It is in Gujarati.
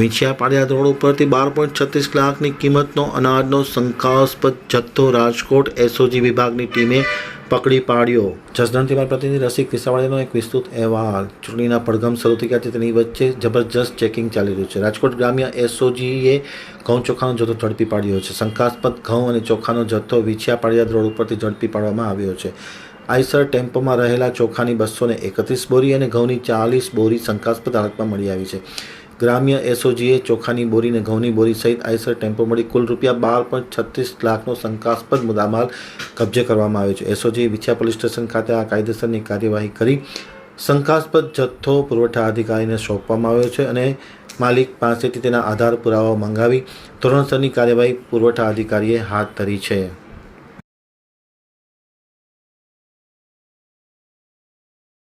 વિંછિયા પાડિયાદ રોડ ઉપરથી બાર પોઈન્ટ છત્રીસ લાખની કિંમતનો અનાજનો શંકાસ્પદ જથ્થો રાજકોટ એસઓજી વિભાગની ટીમે પકડી પાડ્યો. જસદણથી મારા પ્રતિનિધિ રસિક વિસાવાડીનો એક વિસ્તૃત અહેવાલ. ચૂંટણીના પડઘમ શરૂ થઈ ગયા છે, તેની વચ્ચે જબરજસ્ત ચેકિંગ ચાલી રહ્યું છે. રાજકોટ ગ્રામ્ય એસઓજીએ ઘઉં ચોખાનો જથ્થો ઝડપી પાડ્યો છે. શંકાસ્પદ ઘઉં અને ચોખાનો જથ્થો વિછિયા પાડિયાદ રોડ ઉપરથી ઝડપી પાડવામાં આવ્યો છે. આઈસર ટેમ્પોમાં રહેલા ચોખાની બસોને એકત્રીસ બોરી અને ઘઉંની ચાલીસ બોરી શંકાસ્પદ હાલતમાં મળી આવી છે. ગ્રામ્ય એસઓજીએ ચોખાની બોરી અને ઘઉંની બોરી સહિત આઈસર ટેમ્પો મળી કુલ રૂપિયા બાર પોઈન્ટ છત્રીસ લાખનો શંકાસ્પદ મુદ્દામાલ કબજે કરવામાં આવ્યો છે. એસઓજીએ વિછા પોલીસ સ્ટેશન ખાતે આ કાયદેસરની કાર્યવાહી કરી શંકાસ્પદ જથ્થો પુરવઠા અધિકારીને સોંપવામાં આવ્યો છે અને માલિક પાસેથી તેના આધાર પુરાવાઓ મંગાવી ધોરણસરની કાર્યવાહી પુરવઠા અધિકારીએ હાથ ધરી છે.